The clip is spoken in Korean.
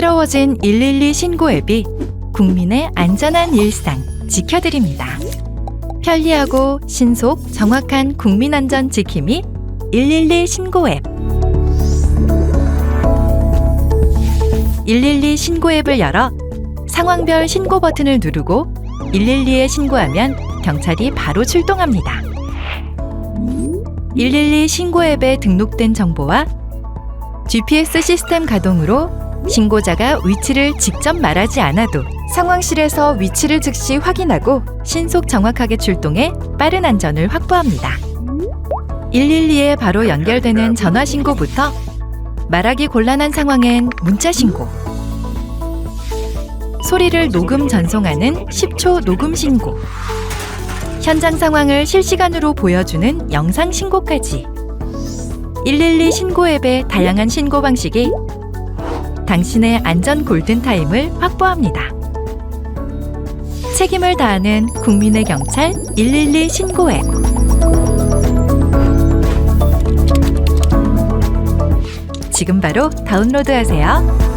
새로워진 112 신고 앱이 국민의 안전한 일상 지켜드립니다. 편리하고 신속, 정확한 국민 안전 지킴이 112 신고 앱. 112 신고 앱을 열어 상황별 신고 버튼을 누르고 112에 신고하면 경찰이 바로 출동합니다. 112 신고 앱에 등록된 정보와 GPS 시스템 가동으로 신고자가 위치를 직접 말하지 않아도 상황실에서 위치를 즉시 확인하고 신속 정확하게 출동해 빠른 안전을 확보합니다. 112에 바로 연결되는 전화 신고부터 말하기 곤란한 상황엔 문자 신고, 소리를 녹음 전송하는 10초 녹음 신고, 현장 상황을 실시간으로 보여주는 영상 신고까지 112 신고 앱의 다양한 신고 방식이 당신의 안전 골든타임을 확보합니다. 책임을 다하는 국민의 경찰 112 신고 앱. 지금 바로 다운로드하세요.